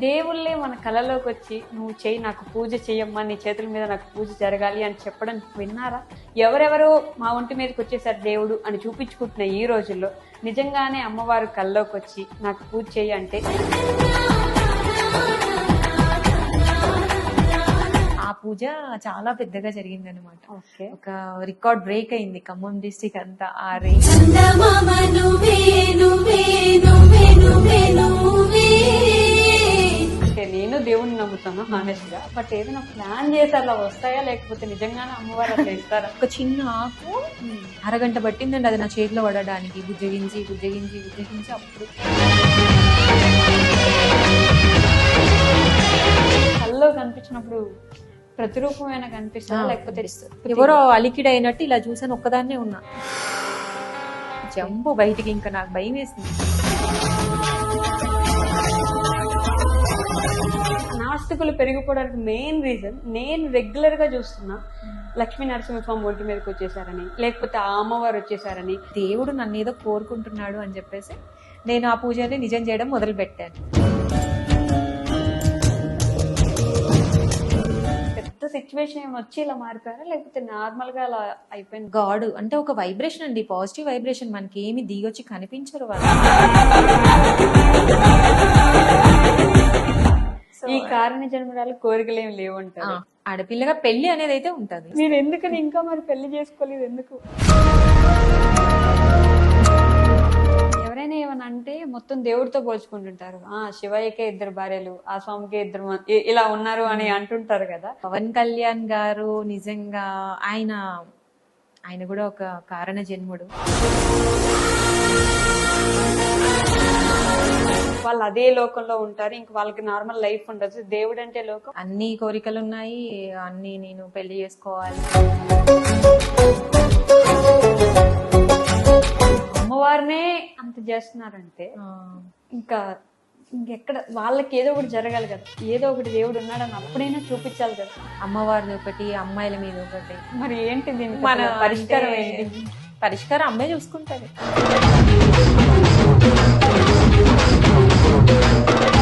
దేవుళ్ళే మన కళలోకి వచ్చి నువ్వు చెయ్యి నాకు పూజ చెయ్యమ్మా నీ చేతుల మీద నాకు పూజ జరగాలి అని చెప్పడం విన్నారా? ఎవరెవరో మా ఒంటి మీదకి వచ్చేసారు దేవుడు అని చూపించుకుంటున్న ఈ రోజుల్లో నిజంగానే అమ్మవారు కళ్ళలోకి వచ్చి నాకు పూజ చెయ్యి అంటే ఆ పూజ చాలా పెద్దగా జరిగింది అనమాట ఓకే. ఒక రికార్డ్ బ్రేక్ అయింది ఖమ్మం డిస్టిక్ అంతా. ఆ రే నమ్ముతాను హానెస్ట్గా బట్ ఏదైనా ప్లాన్ చేసి అలా వస్తాయా? లేకపోతే నిజంగానే అమ్మవారు అట్లా ఇస్తారా? ఒక చిన్న ఆకు అరగంట పట్టిందండి అది నా చేతిలో పడడానికి. బుజ్జగించి బుజ్జగించి బుజ్జగించి అప్పుడు. కల్లో కనిపించినప్పుడు ప్రతిరూపమైనా కనిపిస్తుందా? లేకపోతే ఎవరో అలికిడ్ అయినట్టు ఇలా చూసాను ఒక్కదాన్నే ఉన్నా. జంపు బయటికి ఇంకా నాకు భయం వేసింది నాస్తికులు పెరిగిపోవడానికి మెయిన్ రీజన్ నేను రెగ్యులర్గా చూస్తున్నా లక్ష్మీ నరసింహస్వామి ఒంటి మీదకి వచ్చేసారని లేకపోతే ఆ అమ్మవారు వచ్చేసారని. దేవుడు నన్ను ఏదో కోరుకుంటున్నాడు అని చెప్పేసి నేను ఆ పూజని నిజం చేయడం మొదలు పెట్టాను పెద్ద సిచ్యువేషన్ ఏమైనా వచ్చి ఇలా మారిపోయారా? లేకపోతే నార్మల్గా అలా అయిపోయింది? గాడ్ అంటే ఒక వైబ్రేషన్ అండి. పాజిటివ్ వైబ్రేషన్ మనకి ఏమి దిగొచ్చి కనిపించరు వాళ్ళు. కారణ జన్మరాలు కోరికలు ఏమి లేవు ఆ, అంటారు ఆడపిల్లగా పెళ్ళి అనేది అయితే ఉంటది. మీరు ఎందుకని ఇంకా మరి పెళ్ళి చేసుకోలేదు ఎందుకు? ఎవరైనా ఏమన్నా అంటే మొత్తం దేవుడితో పోల్చుకుంటుంటారు. ఆ శివయ్యకే ఇద్దరు భార్యలు ఆ స్వామికే ఇద్దరు మ- ఇ- ఇలా ఉన్నారు అని అంటుంటారు కదా. పవన్ కళ్యాణ్ గారు నిజంగా ఆయన ఆయన కూడా ఒక కారణ జన్ముడు. అదే లోకంలో ఉంటారు. ఇంక వాళ్ళకి నార్మల్ లైఫ్ ఉండదు. దేవుడు అంటే లోకం. అన్ని కోరికలు ఉన్నాయి అన్ని నేను పెళ్ళి చేసుకోవాలి. అమ్మవారినే అంత చేస్తున్నారంటే ఇంకా ఇంకెక్కడ వాళ్ళకి ఏదో ఒకటి జరగాలి కదా. ఏదో ఒకటి దేవుడు ఉన్నాడని అప్పుడైనా చూపించాలి కదా. అమ్మవారిది ఒకటి అమ్మాయిల మీద ఒకటి. మరి ఏంటి దీనికి మన పరిష్కారం ఏంటి? పరిష్కారం అమ్మాయి చూసుకుంటది.